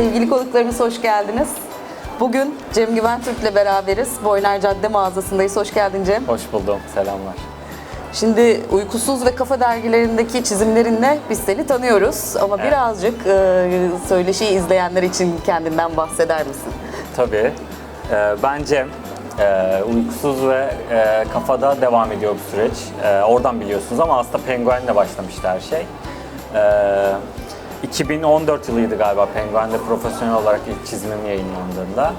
Sevgili konuklarımız hoş geldiniz. Bugün Cem Güven Türk'le beraberiz. Boyner Cadde mağazasındayız. Hoş geldin Cem. Hoş buldum. Selamlar. Şimdi Uykusuz ve Kafa dergilerindeki çizimlerinle biz seni tanıyoruz. Ama Evet. birazcık e, söyleşiyi izleyenler için kendinden bahseder misin? Tabii. Ee, ben Cem. Ee, uykusuz ve e, kafada devam ediyor bu süreç. Ee, oradan biliyorsunuz ama aslında Penguen'le başlamıştı her şey. Ee, 2014 yılıydı galiba Penguen'de profesyonel olarak ilk çizimim yayınlandığında.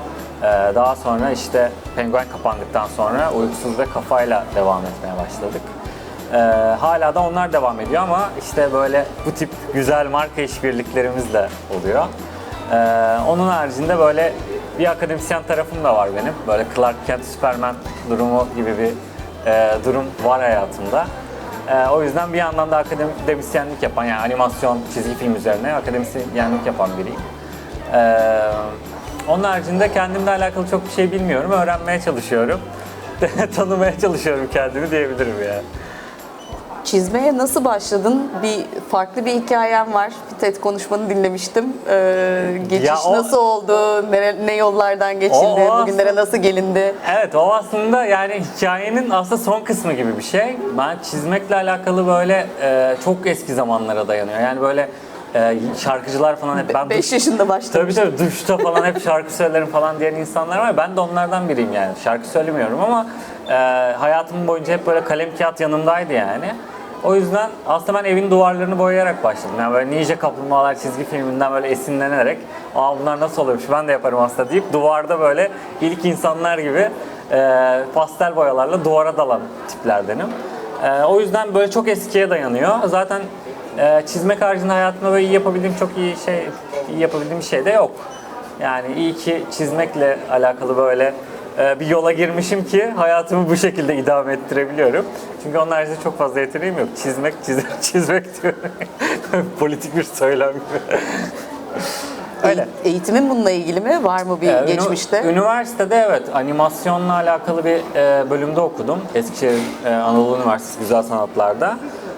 Ee, daha sonra işte Penguen kapandıktan sonra uykusuz ve kafayla devam etmeye başladık. Ee, hala da onlar devam ediyor ama işte böyle bu tip güzel marka işbirliklerimiz de oluyor. Ee, onun haricinde böyle bir akademisyen tarafım da var benim. Böyle Clark Kent Superman durumu gibi bir e, durum var hayatımda. Ee, o yüzden bir yandan da akademisyenlik yapan yani animasyon, çizgi film üzerine akademisyenlik yapan biriyim. Ee, onun haricinde kendimle alakalı çok bir şey bilmiyorum. Öğrenmeye çalışıyorum. Tanımaya çalışıyorum kendimi diyebilirim yani. Çizmeye nasıl başladın? Bir farklı bir hikayem var. Bir TED konuşmanı dinlemiştim. Ee, geçiş Ya o- nasıl oldu? Ne, ne yollardan geçildi? O- o Bugünlere aslında- nasıl gelindi? Evet o aslında yani hikayenin aslında son kısmı gibi bir şey. Ben çizmekle alakalı böyle e, çok eski zamanlara dayanıyor. Yani böyle e, şarkıcılar falan hep ben 5 yaşında başlamış. Tabii tabii duşta falan hep şarkı söylerim falan diyen insanlar var. Ben de onlardan biriyim yani. Şarkı söylemiyorum ama e, hayatım boyunca hep böyle kalem kağıt yanımdaydı yani. O yüzden aslında ben evin duvarlarını boyayarak başladım. Yani böyle Ninja Kaplumbağalar çizgi filminden böyle esinlenerek Aa bunlar nasıl oluyormuş ben de yaparım aslında deyip duvarda böyle ilk insanlar gibi e, pastel boyalarla duvara dalan tiplerdenim. E, o yüzden böyle çok eskiye dayanıyor. Zaten e, çizmek haricinde hayatımda böyle iyi yapabildiğim çok iyi şey iyi yapabildiğim bir şey de yok. Yani iyi ki çizmekle alakalı böyle e, bir yola girmişim ki hayatımı bu şekilde idame ettirebiliyorum. Çünkü onun haricinde çok fazla yeteneğim yok. Çizmek, çizmek, çizmek diyorum. Politik bir söylem gibi. Öyle. Eğ- Eğitimin bununla ilgili mi? Var mı bir Ee, geçmişte? Üniversitede evet animasyonla alakalı bir e, bölümde okudum. Eskişehir e, Anadolu Üniversitesi Güzel Sanatlar'da.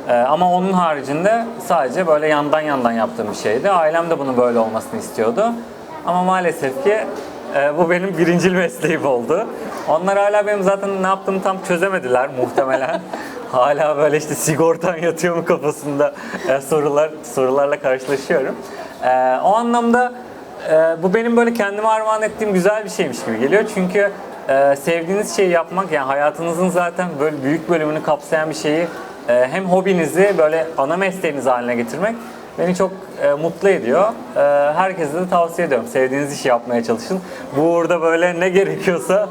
E, ama onun haricinde sadece böyle yandan yandan yaptığım bir şeydi. Ailem de bunun böyle olmasını istiyordu. Ama maalesef ki e, bu benim birincil mesleğim oldu. Onlar hala benim zaten ne yaptığımı tam çözemediler muhtemelen. hala böyle işte sigortan yatıyor mu kafasında e, sorular sorularla karşılaşıyorum. E, o anlamda ee, bu benim böyle kendime armağan ettiğim güzel bir şeymiş gibi geliyor. Çünkü e, sevdiğiniz şeyi yapmak yani hayatınızın zaten böyle büyük bölümünü kapsayan bir şeyi e, hem hobinizi böyle ana mesleğiniz haline getirmek beni çok e, mutlu ediyor. E, herkese de tavsiye ediyorum. Sevdiğiniz işi yapmaya çalışın. Bu uğurda böyle ne gerekiyorsa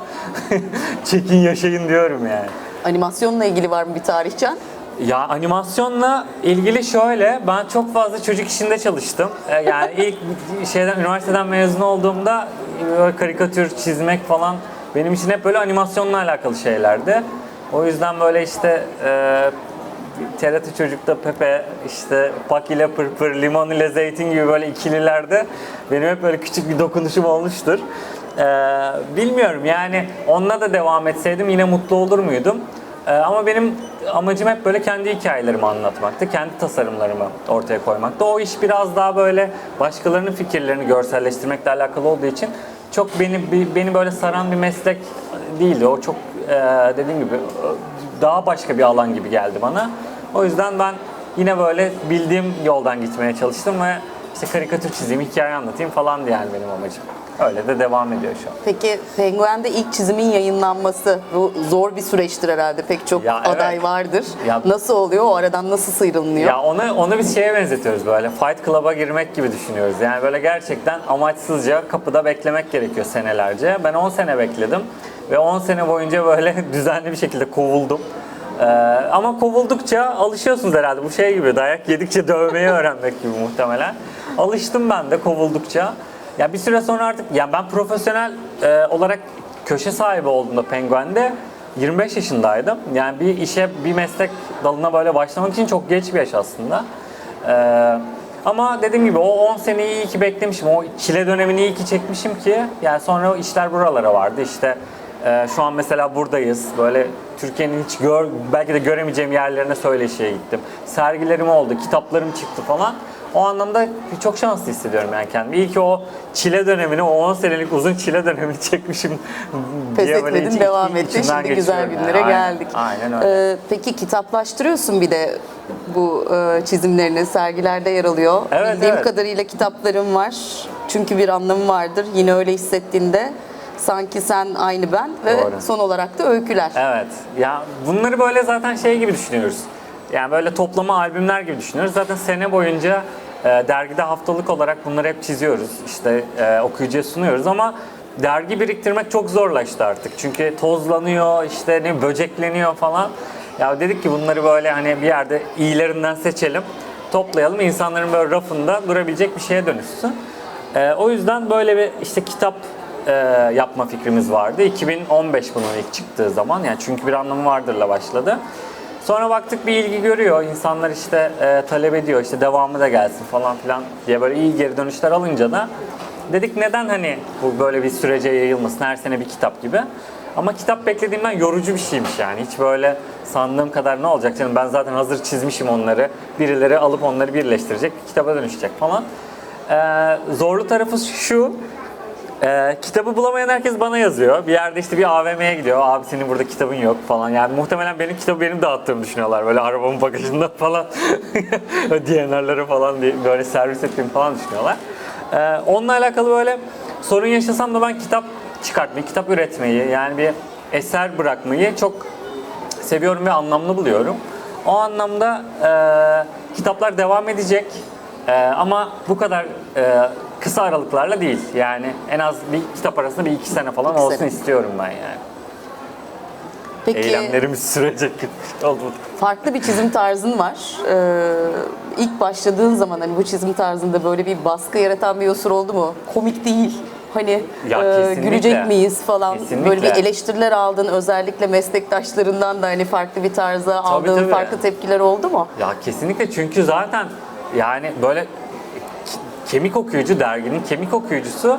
çekin yaşayın diyorum yani. Animasyonla ilgili var mı bir tarihçen? Ya animasyonla ilgili şöyle, ben çok fazla çocuk işinde çalıştım. Ee, Yani ilk şeyden üniversiteden mezun olduğumda karikatür çizmek falan benim için hep böyle animasyonla alakalı şeylerdi. O yüzden böyle işte e, TRT Çocuk'ta Pepe, işte Pak ile Pırpır, Limon ile Zeytin gibi böyle ikililerde benim hep böyle küçük bir dokunuşum olmuştur. Ee, bilmiyorum yani onunla da devam etseydim yine mutlu olur muydum? Ee, ama benim amacım hep böyle kendi hikayelerimi anlatmaktı, kendi tasarımlarımı ortaya koymaktı. O iş biraz daha böyle başkalarının fikirlerini görselleştirmekle alakalı olduğu için çok beni beni böyle saran bir meslek değildi. O çok e, dediğim gibi daha başka bir alan gibi geldi bana. O yüzden ben yine böyle bildiğim yoldan gitmeye çalıştım ve işte karikatür çizeyim, hikaye anlatayım falan diye yani benim amacım. Öyle de devam ediyor şu an. Peki Penguen'de ilk çizimin yayınlanması bu zor bir süreçtir herhalde. Pek çok Ya evet. aday vardır. Ya- Nasıl oluyor? O aradan nasıl sıyrılınıyor? Ya onu onu biz şeye benzetiyoruz böyle. Fight Club'a girmek gibi düşünüyoruz. Yani böyle gerçekten amaçsızca kapıda beklemek gerekiyor senelerce. Ben 10 sene bekledim ve 10 sene boyunca böyle düzenli bir şekilde kovuldum. Ee, ama kovuldukça alışıyorsunuz herhalde. Bu şey gibi dayak yedikçe dövmeyi öğrenmek gibi muhtemelen. Alıştım ben de kovuldukça. Ya bir süre sonra artık ya ben profesyonel e, olarak köşe sahibi olduğumda Penguen'de 25 yaşındaydım. Yani bir işe, bir meslek dalına böyle başlamak için çok geç bir yaş aslında. Ee, ama dediğim gibi o 10 seneyi iyi ki beklemişim. O çile dönemini iyi ki çekmişim ki yani sonra işler buralara vardı. İşte e, şu an mesela buradayız. Böyle Türkiye'nin hiç gör, belki de göremeyeceğim yerlerine söyleşiye gittim. Sergilerim oldu, kitaplarım çıktı falan. O anlamda çok şanslı hissediyorum yani kendimi. İyi ki o çile dönemini, o 10 senelik uzun çile dönemini çekmişim Pes etmedin, iç- devam ettin. Şimdi güzel günlere yani. Aynen, geldik. Aynen öyle. Ee, peki kitaplaştırıyorsun bir de bu e, çizimlerini, sergilerde yer alıyor. Evet, Bildiğim evet. kadarıyla kitaplarım var. Çünkü bir anlamı vardır. Yine öyle hissettiğinde sanki sen aynı ben ve Doğru. son olarak da öyküler. Evet. Ya bunları böyle zaten şey gibi düşünüyoruz. Yani böyle toplama albümler gibi düşünüyoruz. Zaten sene boyunca e, dergide haftalık olarak bunları hep çiziyoruz. İşte e, okuyucuya sunuyoruz ama dergi biriktirmek çok zorlaştı artık. Çünkü tozlanıyor, işte ne böcekleniyor falan. Ya dedik ki bunları böyle hani bir yerde iyilerinden seçelim, toplayalım. insanların böyle rafında durabilecek bir şeye dönüşsün. E, o yüzden böyle bir işte kitap e, yapma fikrimiz vardı. 2015 bunun ilk çıktığı zaman yani çünkü bir anlamı vardırla başladı. Sonra baktık bir ilgi görüyor. İnsanlar işte e, talep ediyor işte devamı da gelsin falan filan diye böyle iyi geri dönüşler alınca da dedik neden hani bu böyle bir sürece yayılmasın her sene bir kitap gibi. Ama kitap beklediğimden yorucu bir şeymiş yani. Hiç böyle sandığım kadar ne olacak canım ben zaten hazır çizmişim onları. Birileri alıp onları birleştirecek, kitaba dönüşecek falan. Ee, zorlu tarafı şu, ee, kitabı bulamayan herkes bana yazıyor. Bir yerde işte bir AVM'ye gidiyor. Abi senin burada kitabın yok falan. Yani muhtemelen benim kitabı benim dağıttığımı düşünüyorlar. Böyle arabamın bagajında falan. DNR'ları falan diye böyle servis ettiğimi falan düşünüyorlar. Ee, onunla alakalı böyle sorun yaşasam da ben kitap çıkartmayı, kitap üretmeyi yani bir eser bırakmayı çok seviyorum ve anlamlı buluyorum. O anlamda e, kitaplar devam edecek E, ama bu kadar e, kısa aralıklarla değil. Yani en az bir kitap arasında bir iki sene falan İki olsun sene. istiyorum ben yani. Peki Eylemlerimiz sürecek oldu. farklı bir çizim tarzın var. Ee, ilk başladığın zaman hani bu çizim tarzında böyle bir baskı yaratan bir unsur oldu mu? Komik değil. Hani Ya e, gülecek miyiz falan. Kesinlikle. Böyle bir eleştiriler aldın. Özellikle meslektaşlarından da hani farklı bir tarza aldığın tabii. farklı tepkiler oldu mu? Ya kesinlikle çünkü zaten yani böyle kemik okuyucu derginin kemik okuyucusu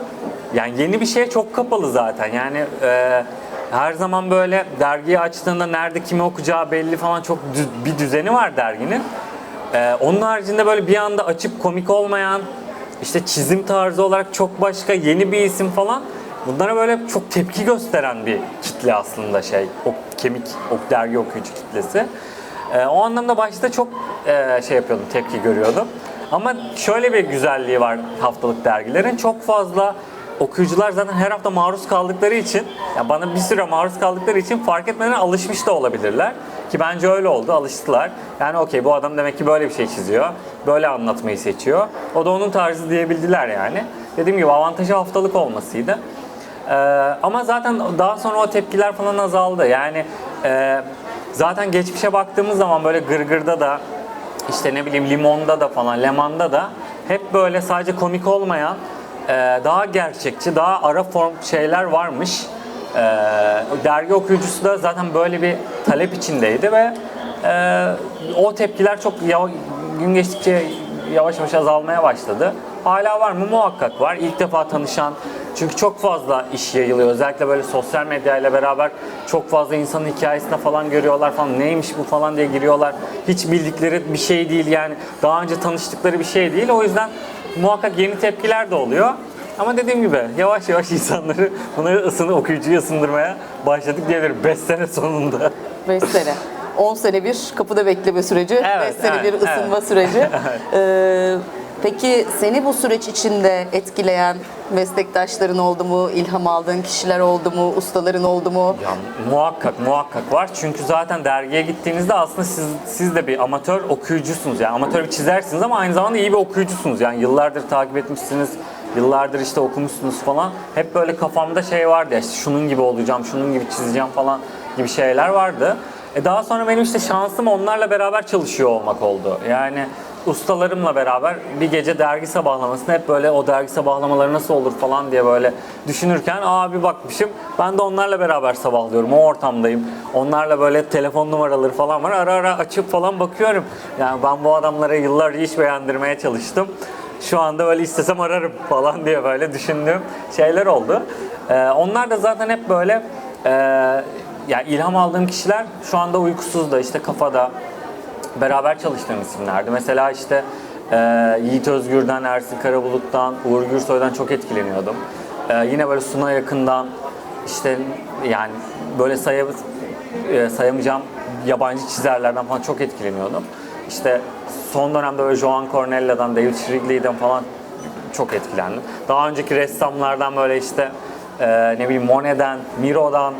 yani yeni bir şeye çok kapalı zaten. Yani e, her zaman böyle dergiyi açtığında nerede kimi okuyacağı belli falan çok dü- bir düzeni var derginin. E, onun haricinde böyle bir anda açıp komik olmayan işte çizim tarzı olarak çok başka yeni bir isim falan bunlara böyle çok tepki gösteren bir kitle aslında şey o kemik o dergi okuyucu kitlesi. Ee, o anlamda başta çok e, şey yapıyordum, tepki görüyordum. Ama şöyle bir güzelliği var haftalık dergilerin. Çok fazla okuyucular zaten her hafta maruz kaldıkları için, ya bana bir süre maruz kaldıkları için fark etmeden alışmış da olabilirler. Ki bence öyle oldu, alıştılar. Yani okey bu adam demek ki böyle bir şey çiziyor, böyle anlatmayı seçiyor. O da onun tarzı diyebildiler yani. Dediğim gibi avantajı haftalık olmasıydı. Ee, ama zaten daha sonra o tepkiler falan azaldı. Yani e, zaten geçmişe baktığımız zaman böyle gırgırda da işte ne bileyim limonda da falan lemanda da hep böyle sadece komik olmayan e, daha gerçekçi, daha ara form şeyler varmış. E, dergi okuyucusu da zaten böyle bir talep içindeydi ve e, o tepkiler çok yav- gün geçtikçe yavaş yavaş azalmaya başladı. Hala var mı? Muhakkak var. İlk defa tanışan, çünkü çok fazla iş yayılıyor. Özellikle böyle sosyal medyayla beraber çok fazla insanın hikayesine falan görüyorlar falan. Neymiş bu falan diye giriyorlar. Hiç bildikleri bir şey değil yani. Daha önce tanıştıkları bir şey değil. O yüzden muhakkak yeni tepkiler de oluyor. Ama dediğim gibi yavaş yavaş insanları bunu ısını okuyucuyu ısındırmaya başladık diyebilirim. 5 sene sonunda. 5 sene. 10 sene bir kapıda bekleme süreci, 5 Evet, sene evet, bir ısınma evet. süreci. Ee, peki seni bu süreç içinde etkileyen meslektaşların oldu mu, ilham aldığın kişiler oldu mu, ustaların oldu mu? Ya muhakkak muhakkak var. Çünkü zaten dergiye gittiğinizde aslında siz, siz de bir amatör okuyucusunuz. Yani amatör bir çizersiniz ama aynı zamanda iyi bir okuyucusunuz. Yani yıllardır takip etmişsiniz. Yıllardır işte okumuşsunuz falan. Hep böyle kafamda şey vardı ya işte şunun gibi olacağım, şunun gibi çizeceğim falan gibi şeyler vardı. E daha sonra benim işte şansım onlarla beraber çalışıyor olmak oldu. Yani ustalarımla beraber bir gece dergi sabahlamasında hep böyle o dergi sabahlamaları nasıl olur falan diye böyle düşünürken aa bir bakmışım ben de onlarla beraber sabahlıyorum o ortamdayım. Onlarla böyle telefon numaraları falan var ara ara açıp falan bakıyorum. Yani ben bu adamlara yıllarca iş beğendirmeye çalıştım. Şu anda böyle istesem ararım falan diye böyle düşündüğüm şeyler oldu. Ee, onlar da zaten hep böyle e, yani ilham aldığım kişiler şu anda uykusuz da işte kafada beraber çalıştığım isimlerdi. Mesela işte Ee, Yiğit Özgür'den, Ersin Karabulut'tan, Uğur Gürsoy'dan çok etkileniyordum. Ee, yine böyle Suna Yakın'dan, işte yani böyle sayı, e, sayamayacağım yabancı çizerlerden falan çok etkileniyordum. İşte son dönemde böyle Joan Cornella'dan, David Shrigley'den falan çok etkilendim. Daha önceki ressamlardan böyle işte e, ne bileyim Monet'den, Miro'dan,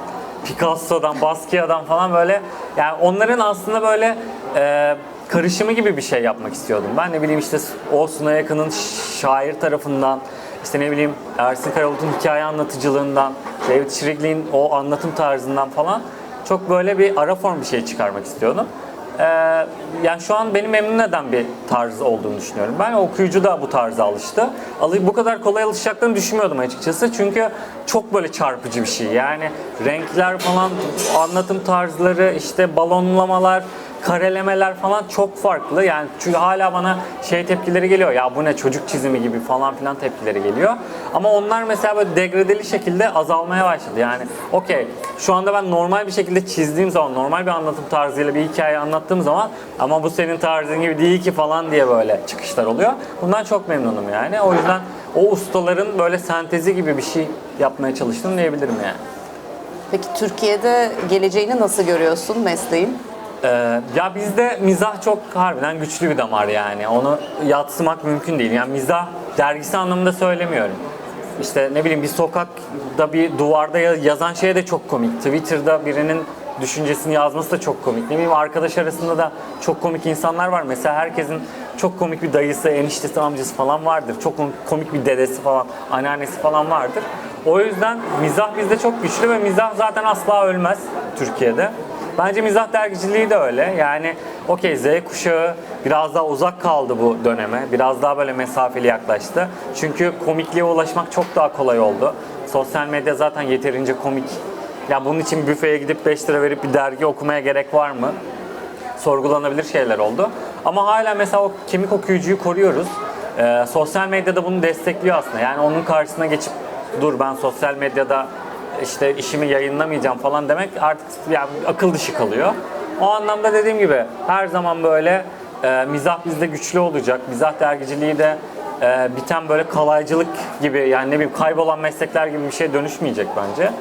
Picasso'dan, Basquiat'dan falan böyle yani onların aslında böyle e, karışımı gibi bir şey yapmak istiyordum. Ben ne bileyim işte o Suna Yakın'ın şair tarafından işte ne bileyim Ersin Karabulut'un hikaye anlatıcılığından, David Shrigley'in o anlatım tarzından falan çok böyle bir ara form bir şey çıkarmak istiyordum. Ee, yani şu an beni memnun eden bir tarz olduğunu düşünüyorum. Ben okuyucu da bu tarza alıştı. Alı- Bu kadar kolay alışacaklarını düşünmüyordum açıkçası. Çünkü çok böyle çarpıcı bir şey. Yani renkler falan, anlatım tarzları, işte balonlamalar, karelemeler falan çok farklı. Yani çünkü hala bana şey tepkileri geliyor. Ya bu ne çocuk çizimi gibi falan filan tepkileri geliyor. Ama onlar mesela böyle degradeli şekilde azalmaya başladı. Yani okey şu anda ben normal bir şekilde çizdiğim zaman, normal bir anlatım tarzıyla bir hikaye anlattığım zaman ama bu senin tarzın gibi değil ki falan diye böyle çıkışlar oluyor. Bundan çok memnunum yani. O yüzden o ustaların böyle sentezi gibi bir şey yapmaya çalıştım diyebilirim yani. Peki Türkiye'de geleceğini nasıl görüyorsun mesleğin? Ee, ya bizde mizah çok harbiden güçlü bir damar yani. Onu yatsımak mümkün değil. Yani mizah dergisi anlamında söylemiyorum. İşte ne bileyim bir sokakta bir duvarda ya- yazan şey de çok komik. Twitter'da birinin düşüncesini yazması da çok komik. Ne bileyim arkadaş arasında da çok komik insanlar var. Mesela herkesin çok komik bir dayısı, eniştesi, amcası falan vardır. Çok komik bir dedesi falan, anneannesi falan vardır. O yüzden mizah bizde çok güçlü ve mizah zaten asla ölmez Türkiye'de. Bence mizah dergiciliği de öyle. Yani okey Z kuşağı biraz daha uzak kaldı bu döneme. Biraz daha böyle mesafeli yaklaştı. Çünkü komikliğe ulaşmak çok daha kolay oldu. Sosyal medya zaten yeterince komik. Ya bunun için büfeye gidip 5 lira verip bir dergi okumaya gerek var mı? sorgulanabilir şeyler oldu. Ama hala mesela o kemik okuyucuyu koruyoruz. Ee, sosyal medyada bunu destekliyor aslında. Yani onun karşısına geçip dur ben sosyal medyada işte işimi yayınlamayacağım falan demek artık yani akıl dışı kalıyor. O anlamda dediğim gibi her zaman böyle e, mizah bizde güçlü olacak. Mizah dergiciliği de e, biten böyle kalaycılık gibi yani ne bileyim kaybolan meslekler gibi bir şey dönüşmeyecek bence.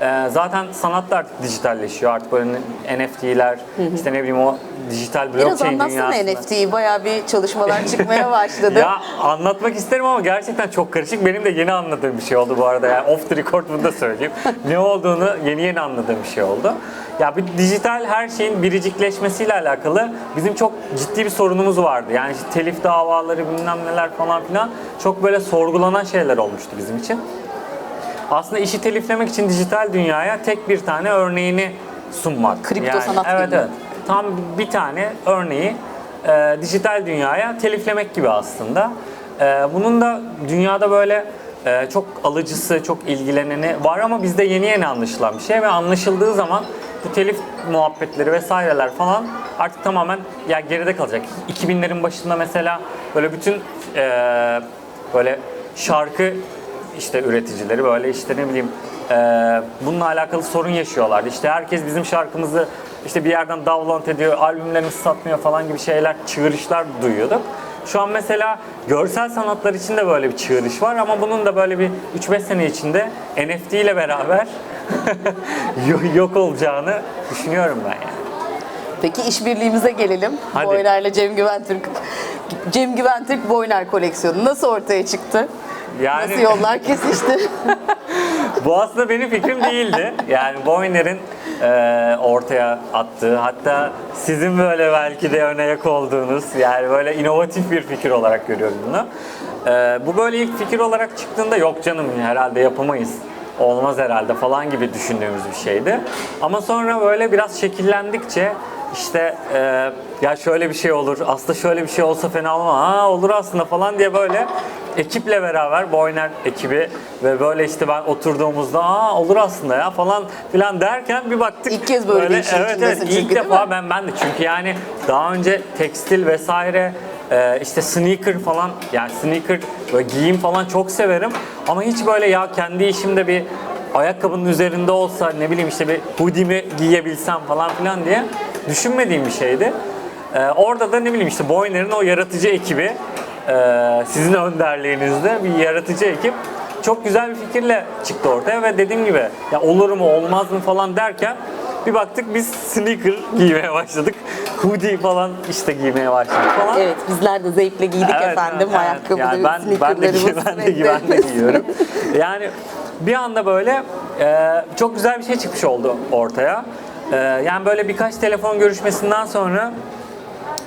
Ee, zaten sanat da artık dijitalleşiyor. Artık böyle NFT'ler, işte ne bileyim o dijital Biraz blockchain anlatsana dünyasında. NFT'yi. Bayağı bir çalışmalar çıkmaya başladı. Ya anlatmak isterim ama gerçekten çok karışık. Benim de yeni anladığım bir şey oldu bu arada. Yani off the record bunu da söyleyeyim. ne olduğunu yeni yeni anladığım bir şey oldu. Ya bir dijital her şeyin biricikleşmesiyle alakalı bizim çok ciddi bir sorunumuz vardı. Yani işte telif davaları bilmem neler falan filan çok böyle sorgulanan şeyler olmuştu bizim için. Aslında işi teliflemek için dijital dünyaya tek bir tane örneğini sunmak. Kripto sanat Evet gibi. evet. Tam bir tane örneği e, dijital dünyaya teliflemek gibi aslında. E, bunun da dünyada böyle e, çok alıcısı, çok ilgileneni var ama bizde yeni yeni anlaşılan bir şey ve anlaşıldığı zaman bu telif muhabbetleri vesaireler falan artık tamamen ya geride kalacak. 2000'lerin başında mesela böyle bütün e, böyle şarkı işte üreticileri böyle işte ne bileyim e, bununla alakalı sorun yaşıyorlardı. İşte herkes bizim şarkımızı işte bir yerden download ediyor, albümlerimizi satmıyor falan gibi şeyler, çığırışlar duyuyorduk. Şu an mesela görsel sanatlar için de böyle bir çığırış var ama bunun da böyle bir 3-5 sene içinde NFT ile beraber yo- yok olacağını düşünüyorum ben yani. Peki işbirliğimize gelelim. Hadi. Boyner'le Cem Güventürk. Cem Güventürk Boyner koleksiyonu nasıl ortaya çıktı? Yani Nasıl yollar kesişti? Bu aslında benim fikrim değildi. Yani Boyner'in e, ortaya attığı, hatta sizin böyle belki de öne yak olduğunuz, yani böyle inovatif bir fikir olarak görüyorum bunu. E, bu böyle ilk fikir olarak çıktığında yok canım herhalde yapamayız, olmaz herhalde falan gibi düşündüğümüz bir şeydi. Ama sonra böyle biraz şekillendikçe işte e, ya şöyle bir şey olur, aslında şöyle bir şey olsa fena olmaz, ha olur aslında falan diye böyle ekiple beraber Boyner ekibi ve böyle işte ben oturduğumuzda aa olur aslında ya falan filan derken bir baktık. İlk kez böyle bir işin evet, evet, ilk çünkü, değil defa mi? ben ben de çünkü yani daha önce tekstil vesaire e, işte sneaker falan yani sneaker böyle giyim falan çok severim ama hiç böyle ya kendi işimde bir ayakkabının üzerinde olsa ne bileyim işte bir hoodie'mi giyebilsem falan filan diye düşünmediğim bir şeydi. Ee, orada da ne bileyim işte Boyner'in o yaratıcı ekibi e, sizin önderliğinizde bir yaratıcı ekip çok güzel bir fikirle çıktı ortaya ve dediğim gibi ya olur mu olmaz mı falan derken bir baktık biz sneaker giymeye başladık. Hoodie falan işte giymeye başladık falan. Evet bizler de zevkle giydik Evet, efendim evet, ayakkabıları, Yani ben, ben de, sneakerlarımız. ben de, ben de giyiyorum. Yani bir anda böyle e, çok güzel bir şey çıkmış oldu ortaya. E, yani böyle birkaç telefon görüşmesinden sonra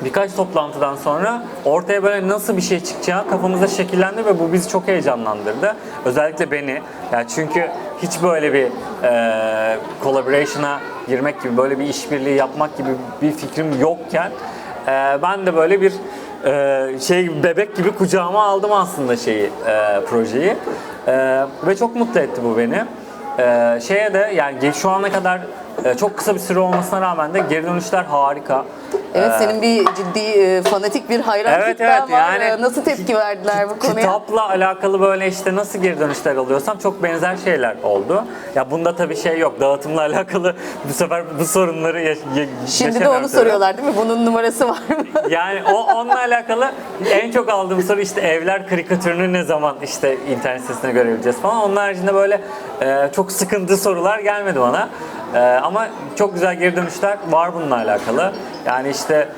birkaç toplantıdan sonra ortaya böyle nasıl bir şey çıkacağı kafamızda şekillendi ve bu bizi çok heyecanlandırdı. Özellikle beni. Yani çünkü hiç böyle bir e, collaboration'a girmek gibi, böyle bir işbirliği yapmak gibi bir fikrim yokken e, ben de böyle bir e, şey bebek gibi kucağıma aldım aslında şeyi, e, projeyi. E, ve çok mutlu etti bu beni. E, şeye de yani şu ana kadar e, çok kısa bir süre olmasına rağmen de geri dönüşler harika. Evet Ee, senin bir ciddi e, fanatik bir hayran Evet, kitlen evet, var. yani E, Nasıl tepki verdiler bu konuya? Kitapla alakalı böyle işte nasıl geri dönüşler alıyorsam çok benzer şeyler oldu. Ya bunda tabii şey yok. Dağıtımla alakalı bu sefer bu sorunları yaş- ya- Şimdi de onu soruyorlar değil mi? Bunun numarası var mı? Yani o onunla alakalı en çok aldığım soru işte evler karikatürünü ne zaman işte internet sitesine görebileceğiz falan. Onun haricinde böyle e, çok sıkıntı sorular gelmedi bana. E, ama çok güzel geri dönüşler var bununla alakalı. Yani işte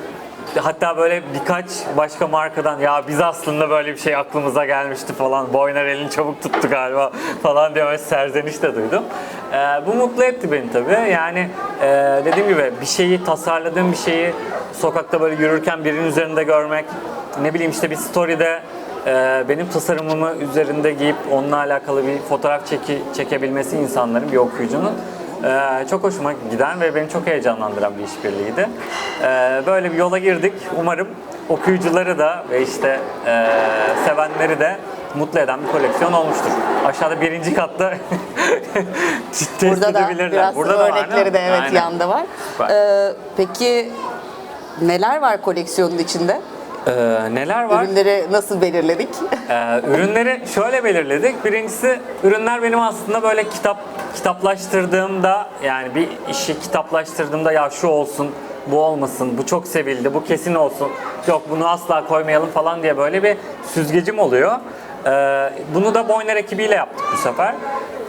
hatta böyle birkaç başka markadan ya biz aslında böyle bir şey aklımıza gelmişti falan. Boyner elini çabuk tuttu galiba falan diye serzeniş de duydum. E, bu mutlu etti beni tabii. Yani e, dediğim gibi bir şeyi tasarladığım bir şeyi sokakta böyle yürürken birinin üzerinde görmek, ne bileyim işte bir story'de e, benim tasarımımı üzerinde giyip onunla alakalı bir fotoğraf çeki, çekebilmesi insanların, bir okuyucunun e, çok hoşuma giden ve beni çok heyecanlandıran bir işbirliğiydi. E, böyle bir yola girdik. Umarım okuyucuları da ve işte e, sevenleri de mutlu eden bir koleksiyon olmuştur. Aşağıda birinci katta test Burada da biraz Burada da var, örnekleri de evet Aynen. yanda var. Var. E, peki neler var koleksiyonun içinde? E, neler var? Ürünleri nasıl belirledik? Ee, ürünleri şöyle belirledik. Birincisi ürünler benim aslında böyle kitap kitaplaştırdığımda yani bir işi kitaplaştırdığımda ya şu olsun, bu olmasın, bu çok sevildi, bu kesin olsun, yok bunu asla koymayalım falan diye böyle bir süzgecim oluyor. Ee, bunu da Boyner ekibiyle yaptık bu sefer.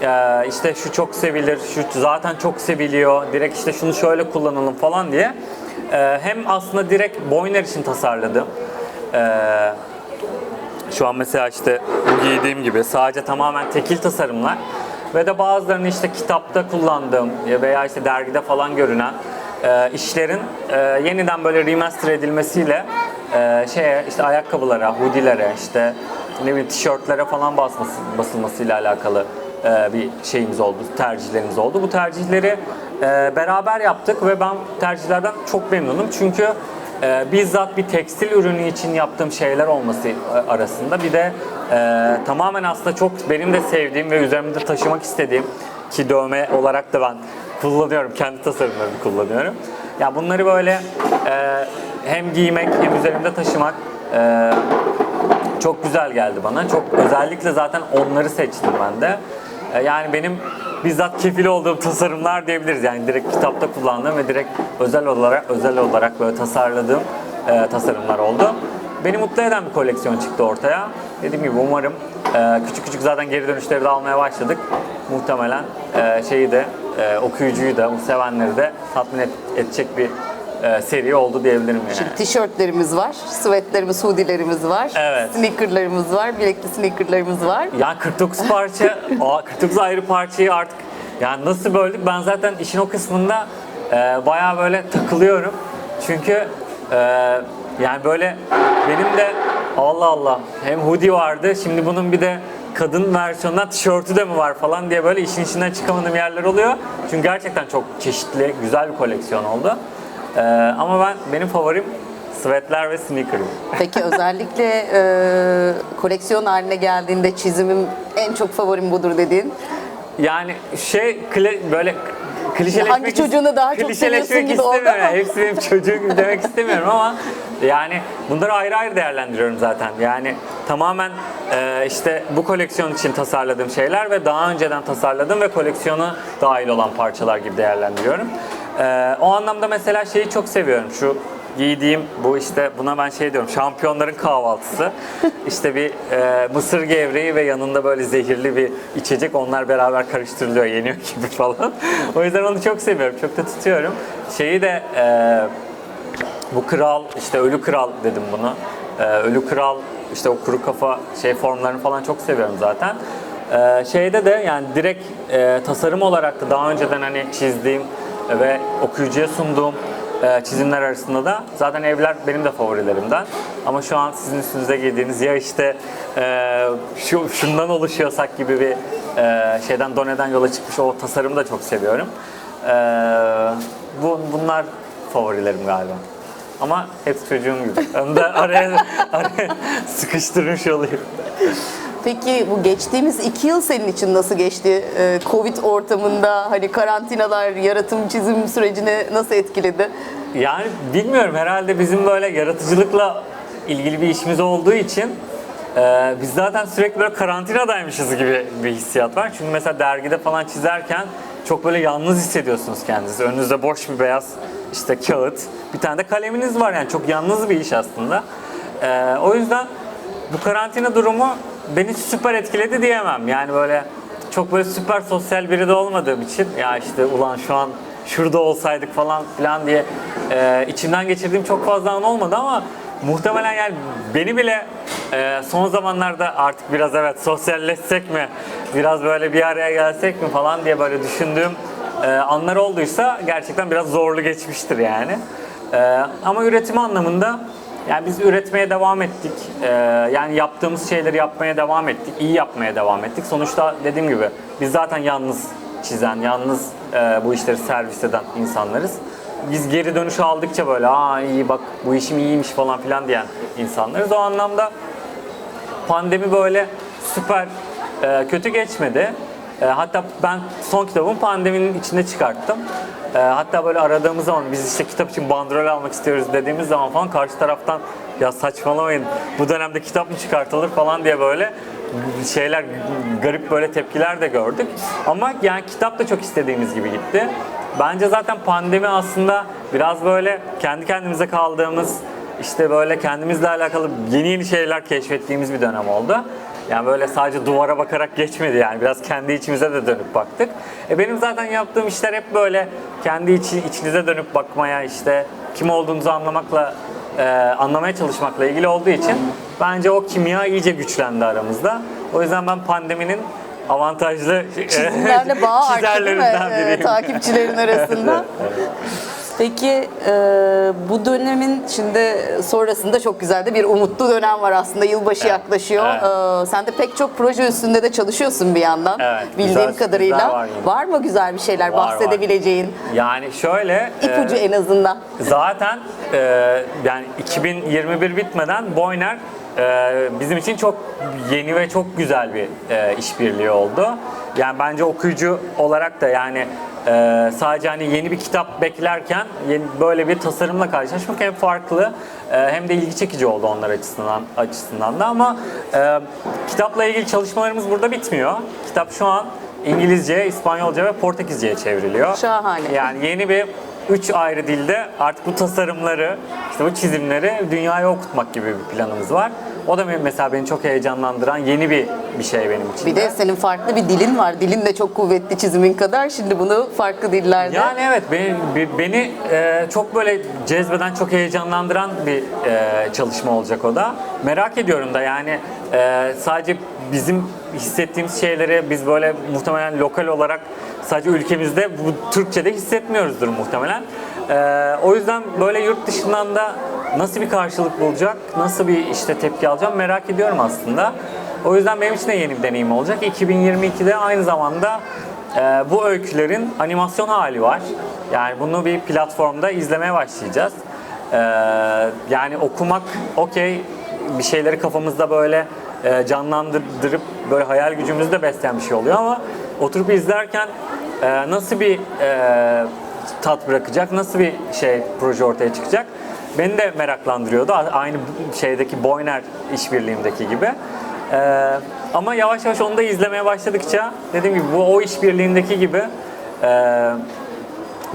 Ee, işte şu çok sevilir, şu zaten çok seviliyor, direkt işte şunu şöyle kullanalım falan diye. Ee, hem aslında direkt Boyner için tasarladım. Ee, şu an mesela işte bu giydiğim gibi sadece tamamen tekil tasarımlar ve de bazılarını işte kitapta kullandığım veya işte dergide falan görünen e, işlerin e, yeniden böyle remaster edilmesiyle e, şeye işte ayakkabılara, hoodie'lere işte ne bileyim tişörtlere falan basması, basılmasıyla alakalı bir şeyimiz oldu, tercihlerimiz oldu. Bu tercihleri e, beraber yaptık ve ben tercihlerden çok memnunum çünkü e, bizzat bir tekstil ürünü için yaptığım şeyler olması e, arasında bir de e, tamamen aslında çok benim de sevdiğim ve üzerimde taşımak istediğim ki dövme olarak da ben kullanıyorum kendi tasarımlarımı kullanıyorum. Ya bunları böyle e, hem giymek hem üzerimde taşımak e, çok güzel geldi bana. Çok özellikle zaten onları seçtim ben de. E, Yani benim bizzat kefil olduğum tasarımlar diyebiliriz. Yani direkt kitapta kullandığım ve direkt özel olarak özel olarak böyle tasarladığım e, tasarımlar oldu. Beni mutlu eden bir koleksiyon çıktı ortaya. Dediğim gibi umarım e, küçük küçük zaten geri dönüşleri de almaya başladık. Muhtemelen e, şeyi de e, okuyucuyu da, bu sevenleri de tatmin et- edecek bir e, seri oldu diyebilirim yani. Şimdi tişörtlerimiz var, sweatlerimiz, hoodie'lerimiz var, Evet. sneakerlarımız var, bilekli sneakerlarımız var. Yani 49 parça, o 49 ayrı parçayı artık yani nasıl böldük? Ben zaten işin o kısmında e, bayağı böyle takılıyorum. Çünkü e, yani böyle benim de Allah Allah hem hoodie vardı şimdi bunun bir de kadın versiyonundan tişörtü de mi var falan diye böyle işin içinden çıkamadığım yerler oluyor. Çünkü gerçekten çok çeşitli, güzel bir koleksiyon oldu. E, ama ben benim favorim sweatler ve sneaker'ım. Peki özellikle e, koleksiyon haline geldiğinde çizimim en çok favorim budur dediğin. Yani şey kli, böyle klişeleşmek Hangi çocuğunu daha çok seviyorsun gibi oldu ama. Hepsi benim çocuğum gibi demek istemiyorum ama yani bunları ayrı ayrı değerlendiriyorum zaten. Yani tamamen e, işte bu koleksiyon için tasarladığım şeyler ve daha önceden tasarladığım ve koleksiyona dahil olan parçalar gibi değerlendiriyorum. E, o anlamda mesela şeyi çok seviyorum. Şu giydiğim bu işte buna ben şey diyorum şampiyonların kahvaltısı. işte bir e, mısır gevreği ve yanında böyle zehirli bir içecek onlar beraber karıştırılıyor yeniyor gibi falan. o yüzden onu çok seviyorum. Çok da tutuyorum. Şeyi de e, bu kral işte ölü kral dedim bunu. Ee, ölü kral işte o kuru kafa şey formlarını falan çok seviyorum zaten. Ee, şeyde de yani direkt e, tasarım olarak da daha önceden hani çizdiğim ve okuyucuya sunduğum e, çizimler arasında da zaten evler benim de favorilerimden. Ama şu an sizin üstünüze giydiğiniz ya işte e, şu şundan oluşuyorsak gibi bir e, şeyden doneden yola çıkmış o tasarımı da çok seviyorum. Bu bunlar favorilerim galiba. Ama hep çocuğum gibi. Onu da araya, araya sıkıştırmış olayım. Peki bu geçtiğimiz iki yıl senin için nasıl geçti? Ee, Covid ortamında hani karantinalar, yaratım çizim sürecini nasıl etkiledi? Yani bilmiyorum herhalde bizim böyle yaratıcılıkla ilgili bir işimiz olduğu için e, biz zaten sürekli böyle karantinadaymışız gibi bir hissiyat var. Çünkü mesela dergide falan çizerken çok böyle yalnız hissediyorsunuz kendinizi. Önünüzde boş bir beyaz işte kağıt, bir tane de kaleminiz var yani çok yalnız bir iş aslında. E, o yüzden bu karantina durumu beni süper etkiledi diyemem. Yani böyle çok böyle süper sosyal biri de olmadığım için ya işte ulan şu an şurada olsaydık falan filan diye e, içimden geçirdiğim çok fazla an olmadı ama muhtemelen yani beni bile e, son zamanlarda artık biraz evet sosyalleşsek mi biraz böyle bir araya gelsek mi falan diye böyle düşündüğüm e, anlar olduysa gerçekten biraz zorlu geçmiştir yani. E, ama üretim anlamında yani biz üretmeye devam ettik. Ee, yani yaptığımız şeyleri yapmaya devam ettik. iyi yapmaya devam ettik. Sonuçta dediğim gibi biz zaten yalnız çizen, yalnız e, bu işleri servis eden insanlarız. Biz geri dönüş aldıkça böyle aa iyi bak bu işim iyiymiş falan filan diyen insanlarız. O anlamda pandemi böyle süper e, kötü geçmedi. E, hatta ben son kitabımı pandeminin içinde çıkarttım. E, hatta böyle aradığımız zaman biz işte kitap için bandrol almak istiyoruz dediğimiz zaman falan karşı taraftan ya saçmalamayın bu dönemde kitap mı çıkartılır falan diye böyle şeyler garip böyle tepkiler de gördük. Ama yani kitap da çok istediğimiz gibi gitti. Bence zaten pandemi aslında biraz böyle kendi kendimize kaldığımız işte böyle kendimizle alakalı yeni yeni şeyler keşfettiğimiz bir dönem oldu. Yani böyle sadece duvara bakarak geçmedi yani biraz kendi içimize de dönüp baktık. E benim zaten yaptığım işler hep böyle kendi içi, içinize dönüp bakmaya işte kim olduğunuzu anlamakla e, anlamaya çalışmakla ilgili olduğu için bence o kimya iyice güçlendi aramızda. O yüzden ben pandeminin avantajlı e, Çizimlerle bağ arttı değil mi? çizerlerinden biriyim. takipçilerin arasında. Peki e, bu dönemin şimdi sonrasında çok güzel de bir umutlu dönem var aslında. Yılbaşı yaklaşıyor. evet. E, sen de pek çok proje üstünde de çalışıyorsun bir yandan. Evet, Bildiğim güzel kadarıyla. var Var, yine. mı güzel bir şeyler Var, var. bahsedebileceğin? Yani şöyle İpucu e, en azından. Zaten e, yani 2021 bitmeden Boyner e, bizim için çok yeni ve çok güzel bir e, işbirliği oldu. Yani bence okuyucu olarak da yani e, sadece hani yeni bir kitap beklerken yeni, böyle bir tasarımla karşılaşmak hem farklı e, hem de ilgi çekici oldu onlar açısından açısından da ama e, kitapla ilgili çalışmalarımız burada bitmiyor. Kitap şu an İngilizce, İspanyolca ve Portekizce'ye çevriliyor. Şahane. Yani yeni bir üç ayrı dilde artık bu tasarımları, işte bu çizimleri dünyaya okutmak gibi bir planımız var. O da mesela beni çok heyecanlandıran yeni bir bir şey benim için. Bir de senin farklı bir dilin var. Dilin de çok kuvvetli çizimin kadar. Şimdi bunu farklı dillerde. Yani evet beni, be- beni e, çok böyle cezbeden, çok heyecanlandıran bir e, çalışma olacak o da. Merak ediyorum da yani e, sadece bizim hissettiğimiz şeyleri biz böyle muhtemelen lokal olarak sadece ülkemizde bu Türkçe'de hissetmiyoruzdur muhtemelen. E, o yüzden böyle yurt dışından da nasıl bir karşılık bulacak, nasıl bir işte tepki alacağım merak ediyorum aslında. O yüzden benim için de yeni bir deneyim olacak. 2022'de aynı zamanda ee, bu öykülerin animasyon hali var. Yani bunu bir platformda izlemeye başlayacağız. Ee, yani okumak okey bir şeyleri kafamızda böyle e, canlandırıp böyle hayal gücümüzü de besleyen bir şey oluyor ama oturup izlerken e, nasıl bir e, tat bırakacak, nasıl bir şey proje ortaya çıkacak beni de meraklandırıyordu. Aynı şeydeki Boyner işbirliğimdeki gibi. Ee, ama yavaş yavaş onu da izlemeye başladıkça dediğim gibi bu o işbirliğindeki gibi e,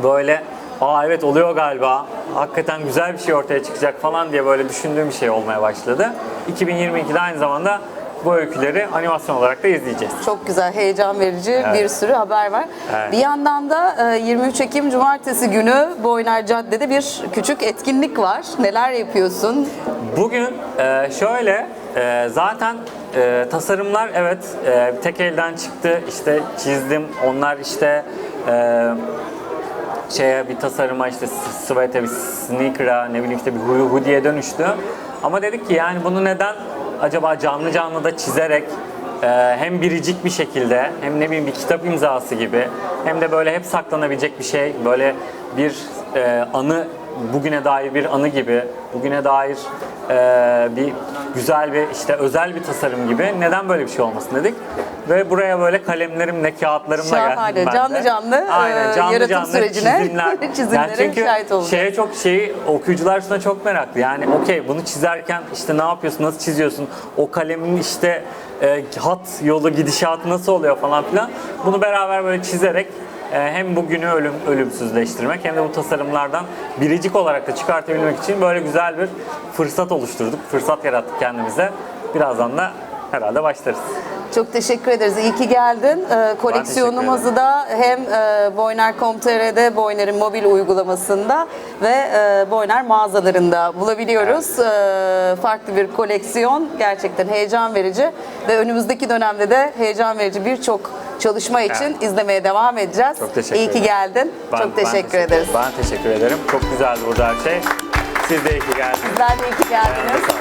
böyle aa evet oluyor galiba. Hakikaten güzel bir şey ortaya çıkacak falan diye böyle düşündüğüm bir şey olmaya başladı. 2022'de aynı zamanda bu öyküleri animasyon olarak da izleyeceğiz. Çok güzel, heyecan verici Evet. bir sürü haber var. Evet. Bir yandan da e, 23 Ekim Cumartesi günü Boyner Cadde'de bir küçük etkinlik var. Neler yapıyorsun? Bugün e, şöyle e, zaten e, tasarımlar evet e, tek elden çıktı işte çizdim onlar işte e, şeye bir tasarıma işte sweat'e bir sneaker'a ne bileyim işte bir hoodie'ye dönüştü. Ama dedik ki yani bunu neden acaba canlı canlı da çizerek e, hem biricik bir şekilde hem ne bileyim bir kitap imzası gibi hem de böyle hep saklanabilecek bir şey böyle bir e, anı bugüne dair bir anı gibi bugüne dair e, bir güzel bir işte özel bir tasarım gibi neden böyle bir şey olmasın dedik ve buraya böyle kalemlerimle kağıtlarımla Şahane. geldim ben de. Canlı canlı, e, yaratım sürecine, çizimler. çizimlere yani çünkü şahit olacağız. şeye çok şey okuyucular şuna çok meraklı. Yani okey bunu çizerken işte ne yapıyorsun, nasıl çiziyorsun? O kalemin işte e, hat yolu gidişatı nasıl oluyor falan filan. Bunu beraber böyle çizerek hem bu günü ölüm ölümsüzleştirmek hem de bu tasarımlardan biricik olarak da çıkartabilmek için böyle güzel bir fırsat oluşturduk. Fırsat yarattık kendimize. Birazdan da herhalde başlarız. Çok teşekkür ederiz. İyi ki geldin. Ee, koleksiyonumuzu da hem e, Boyner.com.tr'de Boyner'in mobil uygulamasında ve e, Boyner mağazalarında bulabiliyoruz. Ee, farklı bir koleksiyon. Gerçekten heyecan verici ve önümüzdeki dönemde de heyecan verici birçok çalışma için Evet. izlemeye devam edeceğiz. Çok teşekkür İyi ki ederim. geldin. Ben- Çok ben teşekkür ederiz. Ben teşekkür ederim. Çok güzeldi burada her şey. Siz de iyi ki geldiniz. Sizler de iyi ki geldiniz. Olun.